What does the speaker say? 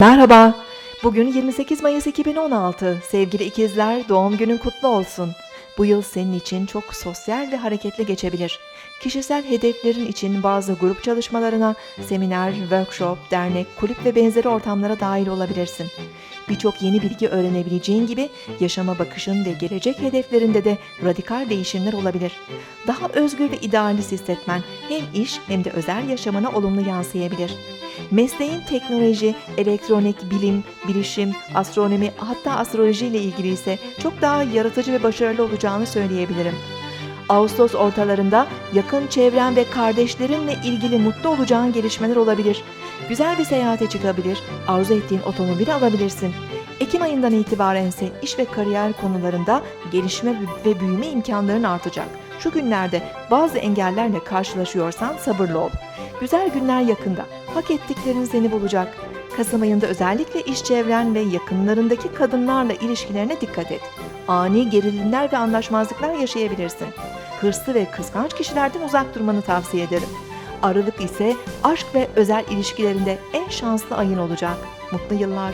Merhaba. Bugün 28 Mayıs 2016. Sevgili ikizler, doğum günün kutlu olsun. Bu yıl senin için çok sosyal ve hareketli geçebilir. Kişisel hedeflerin için bazı grup çalışmalarına, seminer, workshop, dernek, kulüp ve benzeri ortamlara dahil olabilirsin. Birçok yeni bilgi öğrenebileceğin gibi yaşama bakışın ve gelecek hedeflerinde de radikal değişimler olabilir. Daha özgür ve idealist hissetmen hem iş hem de özel yaşamına olumlu yansıyabilir. Mesleğin teknoloji, elektronik, bilim, bilişim, astronomi hatta astroloji ile ilgili ise çok daha yaratıcı ve başarılı olacağını söyleyebilirim. Ağustos ortalarında yakın çevren ve kardeşlerinle ilgili mutlu olacağın gelişmeler olabilir. Güzel bir seyahate çıkabilir, arzu ettiğin otomobili alabilirsin. Ekim ayından itibaren ise iş ve kariyer konularında gelişme ve büyüme imkanların artacak. Şu günlerde bazı engellerle karşılaşıyorsan sabırlı ol. Güzel günler yakında. Hak ettiklerin seni bulacak. Kasım ayında özellikle iş çevren ve yakınlarındaki kadınlarla ilişkilerine dikkat et. Ani gerilimler ve anlaşmazlıklar yaşayabilirsin. Hırslı ve kıskanç kişilerden uzak durmanı tavsiye ederim. Aralık ise aşk ve özel ilişkilerinde en şanslı ayın olacak. Mutlu yıllar.